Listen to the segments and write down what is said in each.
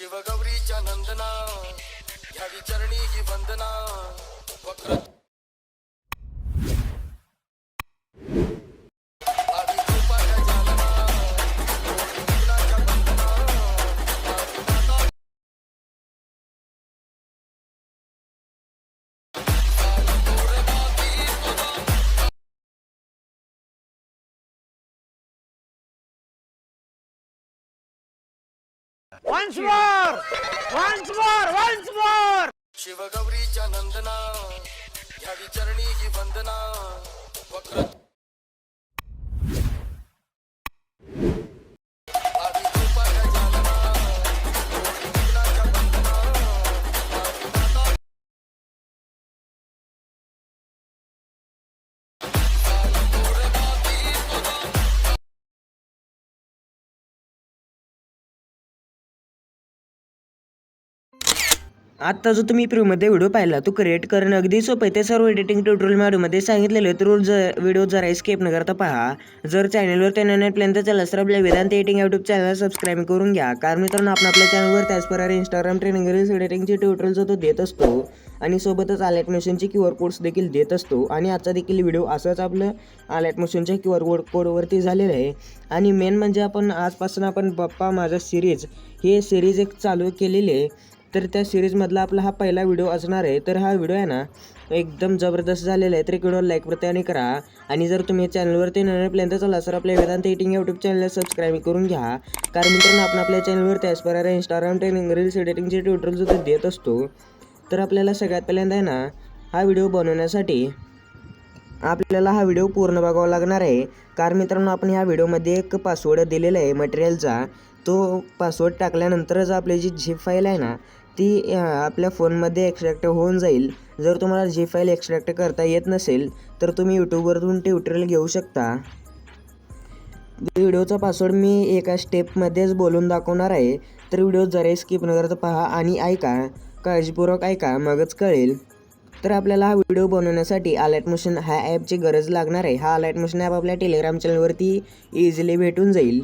शिवगौरीच्या नंदना घ्यावी चरणी ही वंदना. वक्र once more once more once more शिवगौरीच्या नंदना या विचारणी ही वंदना आत्ता जो तुम्ही प्रीमध्ये व्हिडिओ पाहिला तो क्रिएट करणं अगदी सोपं आहे. ते सर्व एडिटिंग ट्युटोरियल मॅडममध्ये सांगितलेलं तर रोज व्हिडिओ जरा स्केप न करता पहा. जर चॅनलवर त्या नवीनपर्यंत चला तर आपल्या Vedant editing YouTube channel subscribe करून घ्या. कारण मित्रांनो आपण आपल्या चॅनलवर त्याचप्रकारे इंस्टाग्राम ट्रेनिंग रील्स एडिटिंगचे ट्युटोरियल जो तो देत असतो. आणि सोबतच आलॅट मशीनचे क्यू आर कोड्स देखील देत असतो. आणि आजचा देखील व्हिडिओ असाच आपलं आलॅट मशीनच्या क्यू आर कोड कोडवरती झालेलं आहे. आणि मेन म्हणजे आपण आजपासून आपण पप्पा माझा सिरीज हे सिरीज एक चालू केलेली आहे. तर त्या सिरीजमधला आपला हा पहिला व्हिडिओ असणार आहे. तर हा व्हिडिओ आहे ना एकदम जबरदस्त झालेला आहे. तर एक व्हिडिओ लाईक प्रति आणि करा. आणि जर तुम्ही चॅनलवरती नवीनपर्यंत चला तर आपल्या वेदांत एटिंग यूट्यूब चॅनलला सबस्क्राईब करून घ्या. कारण मित्रांनो आपण आपल्या चॅनलवर त्याचप्रकारे इंस्टाग्राम ट्रेनिंग रील्स एडिटिंगचे ट्युटोरियल सुद्धा देत असतो. तर आपल्याला सगळ्यात पहिल्यांदा आहे ना हा व्हिडिओ बनवण्यासाठी आपल्याला हा व्हिडिओ पूर्ण बघावा लागणार आहे. कारण मित्रांनो आपण ह्या व्हिडिओमध्ये एक पासवर्ड दिलेला आहे मटेरियलचा तो पासवर्ड टाकल्यानंतरच आपली जी झिप फाईल आहे ना ती आपल्या फोनमध्ये एक्स्ट्रॅक्ट होऊन जाईल. जर तुम्हाला जी फाईल एक्स्ट्रॅक्ट करता येत नसेल तर तुम्ही यूट्यूबवरून ट्युटोरियल घेऊ शकता. व्हिडिओचा पासवर्ड मी एका स्टेपमध्येच बोलून दाखवणार आहे. तर व्हिडिओ जरा स्किप न करता पहा आणि ऐका. काळजीपूर्वक ऐका मगच कळेल. तर आपल्याला हा व्हिडिओ बनवण्यासाठी अलर्ट मोशन ह्या ॲपची गरज लागणार आहे. हा अलर्ट मोशन ॲप आपल्या टेलिग्राम चॅनलवरती इझिली भेटून जाईल.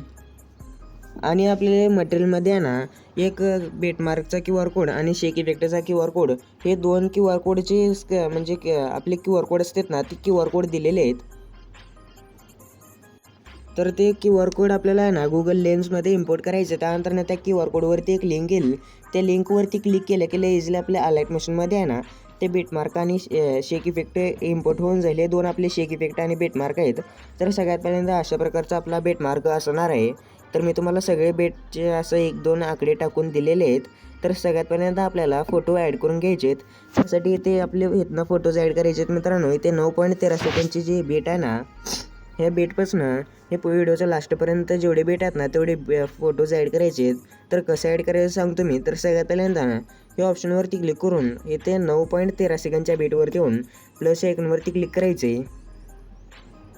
आणि आपल्याला मटेरियलमध्ये आहे ना एक बेटमार्कचा क्यू आर कोड आणि शेक इफेक्टचा क्यू आर कोड हे दोन क्यू आर कोडचे स्क- म्हणजे क- आपले क्यू आर कोड असतात ना ते क्यू आर कोड दिलेले आहेत. तर ते क्यू आर कोड आपल्याला आहे ना गुगल लेन्समध्ये इम्पोर्ट करायचं त्यानंतर ना त्या क्यू आर कोडवरती एक लिंक येईल. त्या लिंकवरती क्लिक केलं की इझिली आपल्या अलाइट मशीनमध्ये आहे ना ते बेटमार्क आणि शे- शेक इफेक्ट इम्पोर्ट होऊन जाईल. हे दोन आपले शेक इफेक्ट आणि बेटमार्क आहेत. तर सगळ्यात पहिल्यांदा अशा प्रकारचा आपला बेटमार्क असणार आहे. तर मी तुम्हाला सगळे बेटचे असं एक दोन आकडे टाकून दिलेले आहेत. तर सगळ्यात पहिल्यांदा आपल्याला फोटो ॲड करून घ्यायचे आहेत त्यासाठी इथे आपले इथनं फोटोज ॲड करायचे आहेत मित्रांनो. इथे नऊ पॉईंट तेरा सेकंडची जी बेट आहे ना ह्या बेटपासनं हे व्हिडिओच्या लास्टपर्यंत जेवढे बेट आहेत ना तेवढे फोटोज ॲड करायचे आहेत. तर कसं ॲड करायचं सांगतो मी तर सगळ्यात पहिल्यांदा ना या ऑप्शनवरती क्लिक करून इथे नऊ पॉईंट तेरा सेकंडच्या बेटवरती येऊन प्लस आयकॉनवरती क्लिक करायचे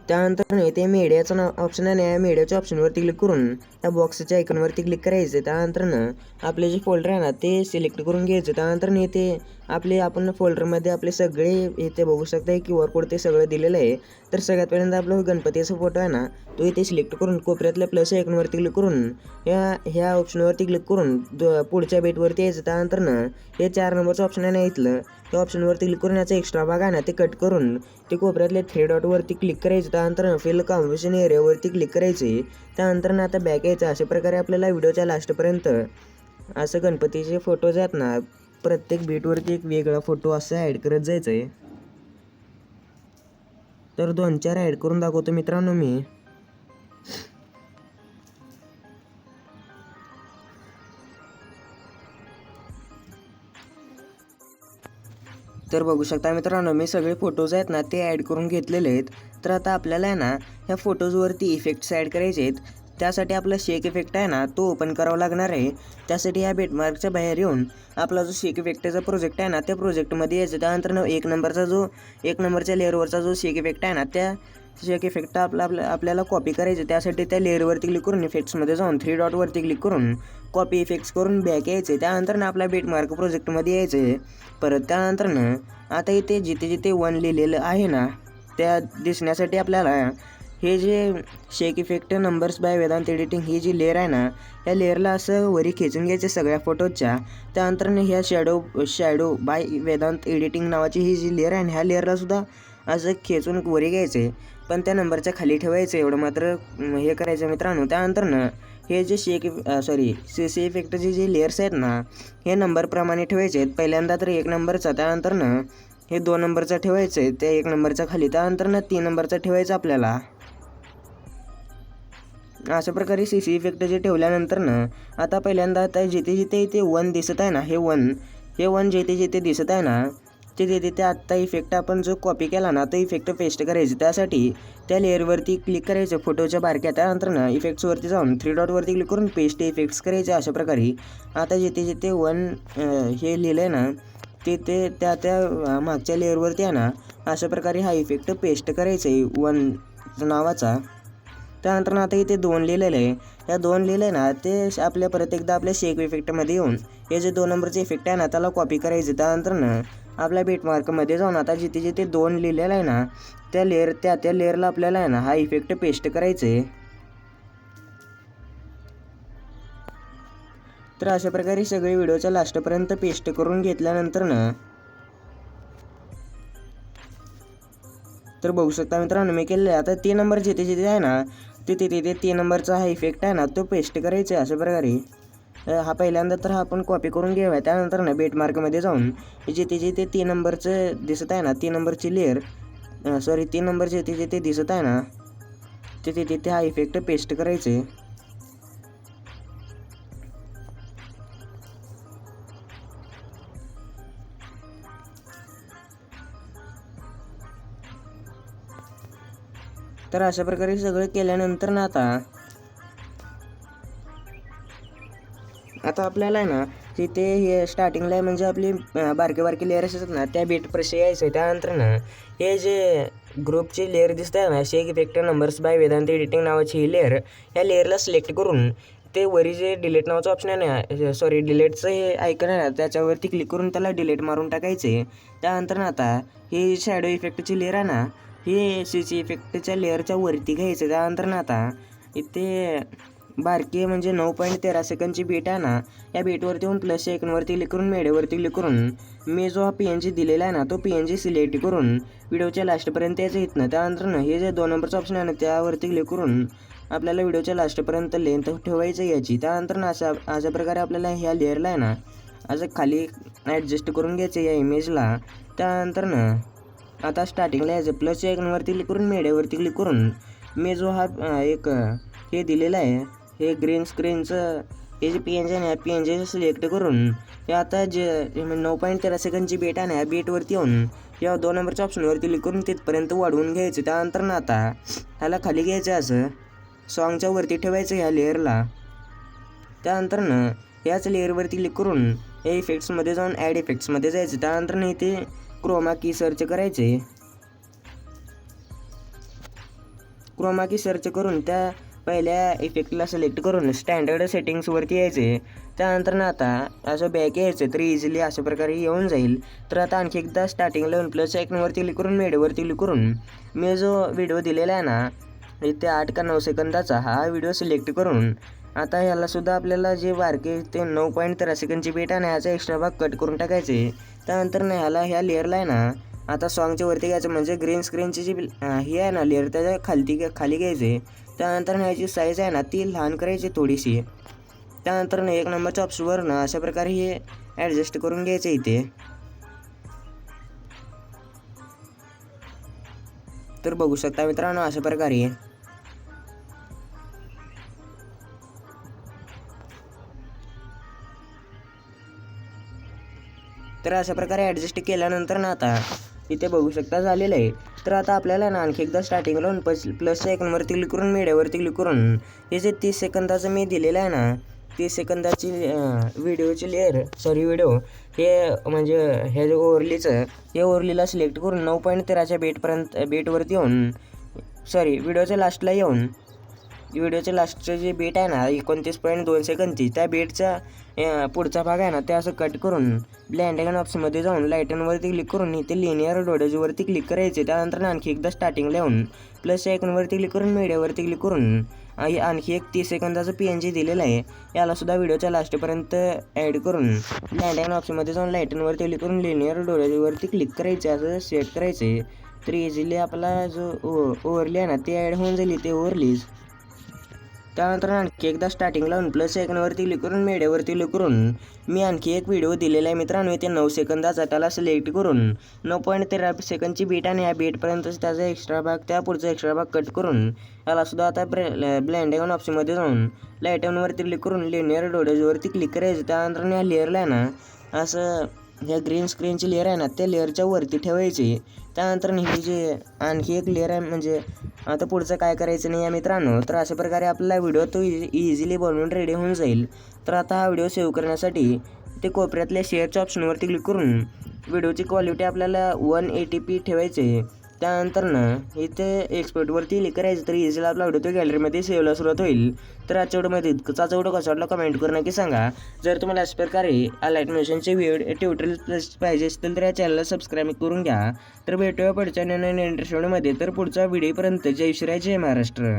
त्यानंतर ते इथे मीडियाचं ना ऑप्शन आहे ना या मीडियाच्या ऑप्शनवर क्लिक करून. त्या बॉक्सच्या आयकॉनवरती क्लिक करायचं त्यानंतर ना आपले जे फोल्डर आहे ना ते सिलेक्ट करून घ्यायचं त्यानंतर ना इथे आपले आपण फोल्डरमध्ये आपले सगळे इथे बघू शकता क्यू आर कोड ते सगळं दिलेलं आहे. तर सगळ्यात पहिल्यांदा आपलं गणपतीचा फोटो आहे ना तो इथे सिलेक्ट करून कोपऱ्यातल्या प्लस आयकॉनवरती क्लिक करून ह्या ह्या ऑप्शनवरती क्लिक करून पुढच्या बेटवरती यायचं. त्यानंतर ना हे चार नंबरचं ऑप्शन आहे ना इथलं त्या ऑप्शनवरती क्लिक करून याचा एक्स्ट्रा भाग आहे ना ते कट करून ते कोपऱ्यातल्या थ्री डॉटवरती क्लिक करायचं. त्यानंतर फिल कॉम्बिनेशन एरियावरती क्लिक करायचे त्यानंतर ना आता बॅक यायचं. अशा प्रकारे आपल्याला व्हिडिओच्या लास्टपर्यंत असं गणपतीचे फोटोज आहेत ना प्रत्येक बीटवरती एक वेगळा फोटो असं ॲड करत जायचं आहे तर दोन चार ॲड करून दाखवतो मित्रांनो मी. तर बघू शकता मित्रांनो मी सगळे फोटोज आहेत ना ते ॲड करून घेतलेले आहेत. तर आता आपल्याला आहे ना ह्या फोटोजवरती इफेक्ट्स ॲड करायचे आहेत. त्यासाठी आपला शेक इफेक्ट आहे ना तो ओपन करावा लागणार आहे. त्यासाठी ह्या बेटमार्कच्या बाहेर येऊन आपला जो शेक इफेक्टचा प्रोजेक्ट आहे ना त्या प्रोजेक्टमध्ये यायचं. त्यानंतर एक नंबरचा जो एक नंबरच्या लेअरवरचा जो शेक इफेक्ट आहे ना त्या शेक इफेक्ट आपला आपल्या आपल्याला कॉपी करायचं. त्यासाठी त्या लेअरवरती क्लिक करून इफेक्ट्समध्ये जाऊन थ्री डॉटवरती क्लिक करून कॉपी इफेक्ट्स करून बॅक यायचे. त्यानंतर ना आपल्या बेटमार्क प्रोजेक्टमध्ये यायचं. आहे परत त्यानंतर ना आता इथे जिथे जिथे वन लिहिलेलं आहे ना त्या दिसण्यासाठी आपल्याला हे जे shake effect numbers by Vedant editing ही जी लेअर आहे ना या लेअरला असं वरी खेचून घ्यायचे सगळ्या फोटोजच्या त्यानंतरने ह्या shadow shadow by Vedant editing नावाची ही जी लेअर आहे ना ह्या लेअरला सुद्धा असं खेचून वरी घ्यायचे पण त्या नंबरच्या खाली ठेवायचं एवढं मात्र हे करायचं मित्रांनो. त्यानंतर ना हे जे शेक सॉरी सी सी इफेक्टचे जे लेअर्स आहेत ना हे नंबरप्रमाणे ठेवायचे. आहेत पहिल्यांदा तर एक नंबरचा त्यानंतर ना हे दोन नंबरचा ठेवायचं आहे त्या एक नंबरच्या खाली. त्यानंतर ना तीन नंबरचा ठेवायचं आपल्याला. अशा प्रकारे सी सी इफेक्ट जे ठेवल्यानंतर ना आता पहिल्यांदा आता जिथे जिथे इथे वन दिसत आहे ना हे वन हे वन जिथे जिथे दिसत आहे ना तिथे तिथे आत्ता इफेक्ट आपण जो कॉपी केला ना तो इफेक्ट पेस्ट करायचं. त्यासाठी त्या लेअरवरती क्लिक करायचं फोटोच्या बारक्या त्यानंतर ना इफेक्ट्सवरती जाऊन थ्री डॉटवरती क्लिक करून पेस्ट इफेक्ट्स करायचे अशा प्रकारे. आता जिथे जिथे वन हे लिहिलं आहे ना तिथे त्या त्या मागच्या लेअरवरती आहे ना अशा प्रकारे हा इफेक्ट पेस्ट करायचा आहे वन नावाचा. त्यानंतर ना आता इथे दोन लिहिलेलं आहे. या दोन लिहिले ना ते आपल्या परत एकदा आपल्या शेक इफेक्टमध्ये येऊन हे जे दोन नंबरचे इफेक्ट आहे ना त्याला कॉपी करायचं. त्यानंतर ना आपल्या बीटमार्कमध्ये जाऊन आता जिथे जिथे दोन लिहिलेलं आहे ना त्या लेअर त्या त्या लेअरला आपल्याला आहे ना हा इफेक्ट पेस्ट करायचे. तर अशा प्रकारे सगळे व्हिडिओच्या लास्टपर्यंत पेस्ट करून घेतल्यानंतर ना तर बघू शकता मित्रांनो मी केलेलं आता तीन नंबर जिथे जिथे आहे ना तिथे तिथे तीन नंबरचा हा इफेक्ट आहे ना तो पेस्ट करायचा आहे अशा प्रकारे. हा पहिल्यांदा तर हा आपण कॉपी करून घ्यावा त्यानंतर ना बेटमार्कमध्ये जाऊन जिथे जिथे तीन नंबरचं दिसत आहे ना तीन नंबरची लेअर सॉरी तीन नंबर जिथे जिथे दिसत आहे ना तिथे तिथे हा इफेक्ट पेस्ट करायचे तर अशा प्रकारे सगळं केल्यानंतर ना आता आता आपल्याला आहे ना तिथे हे स्टार्टिंगला आहे म्हणजे आपली बारके बारके लेअर असतात ना त्या बीट प्रश्न यायचं आहे. त्यानंतर ना हे जे ग्रुपचे लेअर दिसत आहे ना shake effect numbers by Vedant editing नावाची ही लेअर ह्या लेअरला सिलेक्ट करून ते वरी जे डिलेट नावाचं ऑप्शन आहे ना सॉरी डिलेटचं हे ऐकणं आहे ना त्याच्यावरती क्लिक करून त्याला डिलेट मारून टाकायचे त्यानंतर ना आता ही शॅडो इफेक्टची लेअर आहे ना हे सी सी इफेक्टच्या लेअरच्या वरती घ्यायचं. त्यानंतर ना आता इथे बारकी म्हणजे नऊ पॉईंट तेरा सेकंडची बीट आहे ना या बीटवरती येऊन प्लस सेकंडवरती क्लिक करून मेडेवरती क्लिक करून मी जो हा पी एन जी दिलेला आहे ना तो पी एन जी सिलेक्ट करून व्हिडिओच्या लास्टपर्यंत यायचं इथनं. त्यानंतर ना हे जे दोन नंबरचं ऑप्शन आहे ना त्यावरती क्लिक करून आपल्याला व्हिडिओच्या लास्टपर्यंत लेंथ ठेवायचं याची. त्यानंतर ना अशा अशा प्रकारे आपल्याला ह्या लेअरला आहे ना असं खाली ॲडजस्ट करून घ्यायचं या इमेजला त्यानंतर ना आता स्टार्टिंगला यायचं. प्लस आयकॉनवरती क्लिक करून मेड्यावरती क्लिक करून मी जो हा एक हे दिलेलं आहे हे ग्रीन स्क्रीनचं हे जे पी एन जी आहे पी एन जी सिलेक्ट करून हे आता जे म्हणजे नऊ पॉईंट तेरा सेकंडची बेट आहे ना या बेटवरती येऊन या दोन नंबरच्या ऑप्शनवरती क्लिक करून तिथपर्यंत वाढवून घ्यायचं. त्यानंतर ना आता ह्याला खाली घ्यायचं असं सॉंगच्या वरती ठेवायचं ह्या लेअरला त्यानंतर ना याच लेअरवरती क्लिक करून या इफेक्ट्समध्ये जाऊन ॲड इफेक्ट्समध्ये जायचं. त्यानंतर ना इथे क्रोमा की सर्च करायचे. क्रोमा की सर्च करून त्या पहिल्या इफेक्टला सिलेक्ट करून स्टँडर्ड सेटिंग्सवरती यायचे. त्यानंतर ना आता असं बॅक यायचं तर इझिली अशा प्रकारे येऊन जाईल. तर आता आणखी एकदा स्टार्टिंगला येऊन प्लस आयकॉनवरती क्लिक करून मेडवरती क्लिक करून मी जो व्हिडिओ दिलेला आहे ना इथे आठ का नऊ सेकंदाचा हा व्हिडिओ सिलेक्ट करून आता ह्यालासुद्धा आपल्याला जे वारके ते नऊ पॉईंट तेरा सेकंडची बेट आहे ना ह्याचा एक्स्ट्रा भाग कट करून टाकायचे. त्यानंतर ना ह्याला ह्या लेअरला आहे ना आता सॉंगच्या वरती घ्यायचं म्हणजे ग्रीन स्क्रीनची जी हे ही आहे ना लेअर त्याच्या खालती खाली घ्यायचे. त्यानंतर ना ह्याची साईज आहे ना ती लहान करायची थोडीशी. त्यानंतर ना एक नंबरच्या ऑप्शनवर ना अशा प्रकारे हे ॲडजस्ट करून घ्यायचं इथे. तर बघू शकता मित्रांनो अशा प्रकारे. तर अशा प्रकारे ॲडजस्ट केल्यानंतर ना आता इथे बघू शकता झालेलं आहे. तर आता आपल्याला ना आणखी एकदा स्टार्टिंग लावून प्लस प्लस सेकंडवरती क्लिक करून मीडियावरती क्लिक करून हे जे तीस सेकंदाचं मी दिलेलं आहे ना तीस सेकंदाची व्हिडिओची लेअर सॉरी व्हिडिओ हे म्हणजे हे जे ओव्हरलीचं हे ओव्हरलीला सिलेक्ट करून नऊ पॉईंट तेराच्या बेटपर्यंत बेटवरती येऊन सॉरी व्हिडिओच्या लास्टला येऊन व्हिडिओचे लास्टचे जे बेट आहे ना एकोणतीस पॉईंट दोन सेकंदची त्या बेटचा पुढचा भाग आहे ना ते असं कट करून ब्लँडेगन ऑप्शनमध्ये जाऊन लायटनवरती क्लिक करून इथे लिनियर डोडेजवरती क्लिक करायचे त्यानंतर आणखी एकदा स्टार्टिंगला येऊन प्लस आयकॉनवरती क्लिक करून मीडियावरती क्लिक करून आणखी एक तीस सेकंदाचं पी एन जी दिलेलं आहे. यालासुद्धा व्हिडिओच्या लास्टपर्यंत ॲड करून लँडलाईन ऑप्शनमध्ये जाऊन लाईटनवरती क्लिक करून लिनियर डोळ्यावरती क्लिक करायचे असं सेट करायचे. तर इझिली आपला जो ओ ओवरली आहे ना ते ॲड होऊन जाईल ते ओव्हरलीज त्यानंतर आणखी एकदा स्टार्टिंग लावून प्लस सेकंडवरती क्लिक करून मीडियावरती क्लिक करून मी आणखी एक व्हिडिओ दिलेला आहे मित्रांनो ते नऊ सेकंदाचा त्याला सिलेक्ट करून नऊ पॉईंट तेरा सेकंदची बीट आणि या बीटपर्यंतच त्याचा एक्स्ट्रा भाग त्या पुढचा एक्स्ट्रा भाग कट करून याला सुद्धा आता ब्लँडेगन ऑप्शनमध्ये जाऊन लाईटनवरती क्लिक करून लिनियर डोडेजवरती क्लिक करायचं. त्यानंतर या लेअरला आहे ना असं ह्या ग्रीन स्क्रीनची लेअर आहे ना त्या लेअरच्या वरती ठेवायची. त्यानंतर ही जे आणखी एक लेअर आहे म्हणजे आता पुढचं काय करायचं नाही आहे मित्रांनो तर अशा प्रकारे आपला व्हिडिओ तो e-, इझिली बनवून रेडी होऊन जाईल. तर आता हा व्हिडिओ सेव्ह करण्यासाठी ते कोपऱ्यातल्या शेअरच्या ऑप्शनवरती क्लिक करून व्हिडिओची क्वालिटी आपल्याला वन एटी पी ठेवायची त्यानंतर ना इथे एक्सपोर्टवरती क्लिक करायचं तर इझिली आपला व्हिडिओ तो गॅलरीमध्ये सेव्हला सुरुवात होईल. तर आजच्या व्हिडिओमध्ये इतकंच आजचा व्हिडिओ कसा वाटला कमेंट करून नक्की सांगा. जर तुम्हाला अशा प्रकारे लाइट मोशनचे व्हिडिओ ट्युटोरियल पाहिजे असतील तर या चॅनलला सबस्क्राईब करून घ्या. तर भेटूया पुढच्या नवीन इंटरेस्ट व्हिडिओमध्ये तर पुढचा व्हिडिओपर्यंत जय श्री जय महाराष्ट्र.